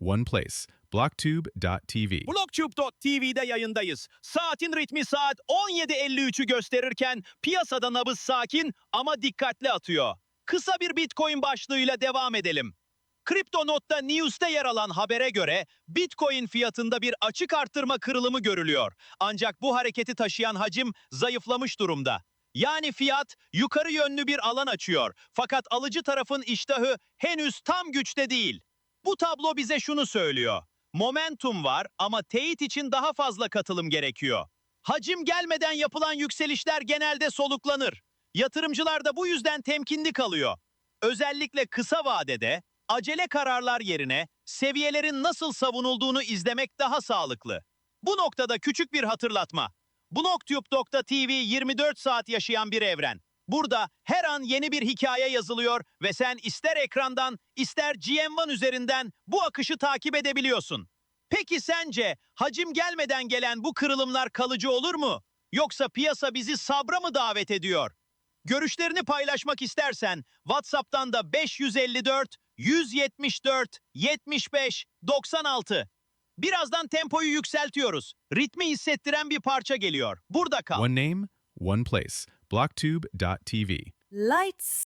one place. Blocktube.tv. Blogtube.tv'de yayındayız. Saatin ritmi saat 17.53'ü gösterirken piyasada nabız sakin ama dikkatli atıyor. Kısa bir Bitcoin başlığıyla devam edelim. Kriptonot'ta News'te yer alan habere göre Bitcoin fiyatında bir açık arttırma kırılımı görülüyor. Ancak bu hareketi taşıyan hacim zayıflamış durumda. Yani fiyat yukarı yönlü bir alan açıyor. Fakat alıcı tarafın iştahı henüz tam güçte değil. Bu tablo bize şunu söylüyor. Momentum var ama teyit için daha fazla katılım gerekiyor. Hacim gelmeden yapılan yükselişler genelde soluklanır. Yatırımcılar da bu yüzden temkinli kalıyor. Özellikle kısa vadede acele kararlar yerine seviyelerin nasıl savunulduğunu izlemek daha sağlıklı. Bu noktada küçük bir hatırlatma. Blogtube.tv 24 saat yaşayan bir evren. Burada her an yeni bir hikaye yazılıyor ve sen ister ekrandan ister GM1 üzerinden bu akışı takip edebiliyorsun. Peki sence hacim gelmeden gelen bu kırılımlar kalıcı olur mu? Yoksa piyasa bizi sabra mı davet ediyor? Görüşlerini paylaşmak istersen WhatsApp'tan da 554 174 75 96. Birazdan tempoyu yükseltiyoruz. Ritmi hissettiren bir parça geliyor. Burada kal. One name, one place. Blocktube.tv. Lights